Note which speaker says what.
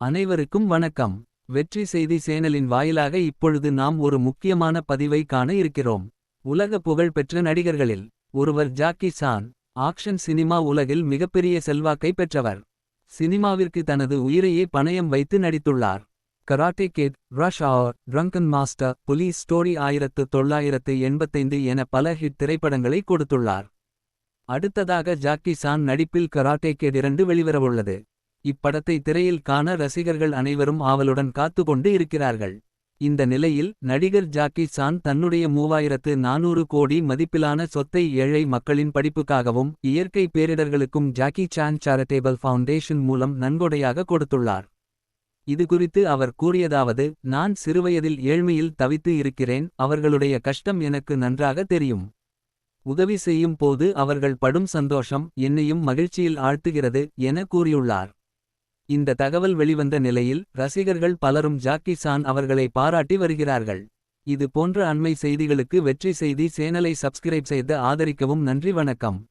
Speaker 1: அனைவருக்கும் வணக்கம். வெற்றி செய்தி சேனலின் வாயிலாக இப்பொழுது நாம் ஒரு முக்கியமான பதிவை காண இருக்கிறோம். உலக புகழ் பெற்ற நடிகர்களில் ஒருவர் ஜாக்கி சான் ஆக்ஷன் சினிமா உலகில் மிகப்பெரிய செல்வாக்கை பெற்றவர். சினிமாவிற்கு தனது உயிரையே பணயம் வைத்து நடித்துள்ளார். Karate kid rush hour drunken master police story ஆயிரத்து தொள்ளாயிரத்து எண்பத்தைந்து என பல ஹிட் திரைப்படங்களை கொடுத்துள்ளார். அடுத்ததாக ஜாக்கி சான் நடிப்பில் கராட்டே கேட் இரண்டு வெளிவரவுள்ளது. இப்படத்தை திரையில் காண ரசிகர்கள் அனைவரும் ஆவலுடன் காத்துக்கொண்டு இருக்கிறார்கள். இந்த நிலையில் நடிகர் ஜாக்கி சான் தன்னுடைய மூவாயிரத்து நானூறு கோடி மதிப்பிலான சொத்தை ஏழை மக்களின் படிப்புக்காகவும் இயற்கை பேரிடர்களுக்கும் ஜாக்கி சான் சேரிட்டேபிள் ஃபவுண்டேஷன் மூலம் நன்கொடையாக கொடுத்துள்ளார். இதுகுறித்து அவர் கூறியதாவது நான் சிறுவயதில் ஏழ்மையில் தவித்து இருக்கிறேன் அவர்களுடைய கஷ்டம் எனக்கு நன்றாக தெரியும். உதவி செய்யும் போது அவர்கள் படும் சந்தோஷம் என்னையும் மகிழ்ச்சியில் ஆழ்த்துகிறது என கூறியுள்ளார். இந்த தகவல் வெளிவந்த நிலையில் ரசிகர்கள் பலரும் ஜாக்கி சான் அவர்களை பாராட்டி வருகிறார்கள். இது போன்ற அண்மை செய்திகளுக்கு வெற்றி செய்தி சேனலை சப்ஸ்கிரைப் செய்து ஆதரிக்கவும் நன்றி வணக்கம்.